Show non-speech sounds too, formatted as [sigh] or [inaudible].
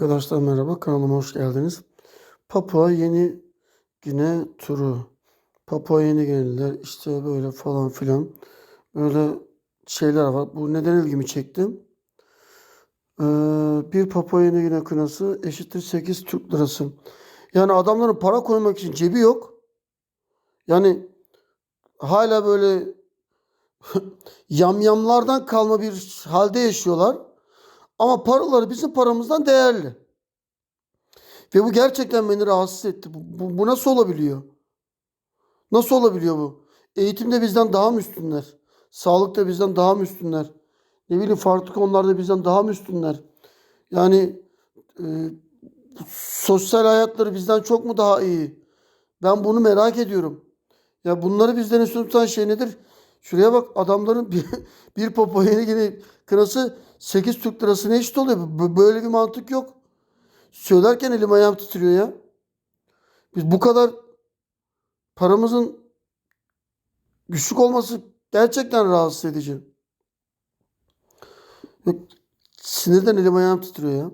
Arkadaşlar merhaba kanalıma hoş geldiniz. Papua Yeni Gine turu. Papua Yeni Gineliler işte böyle falan filan. Böyle şeyler var. Bu neden ilgimi çekti? Ee, bir Papua Yeni Gine kınası eşittir 8 Türk lirası. Yani adamların para koymak için cebi yok. Yani hala böyle [laughs] yamyamlardan kalma bir halde yaşıyorlar. Ama paraları bizim paramızdan değerli. Ve bu gerçekten beni rahatsız etti. Bu, bu, bu nasıl olabiliyor? Nasıl olabiliyor bu? Eğitimde bizden daha mı üstünler? Sağlıkta bizden daha mı üstünler? Ne bileyim farklı konularda bizden daha mı üstünler? Yani e, sosyal hayatları bizden çok mu daha iyi? Ben bunu merak ediyorum. Ya bunları bizden üstün tutan şey nedir? Şuraya bak adamların [laughs] bir, bir Papua Yeni Gine kınası 8 Türk lirasına eşit oluyor. Böyle bir mantık yok. Söylerken elim ayağım titriyor ya. Biz bu kadar paramızın düşük olması gerçekten rahatsız edici. Sinirden elim ayağım titriyor ya.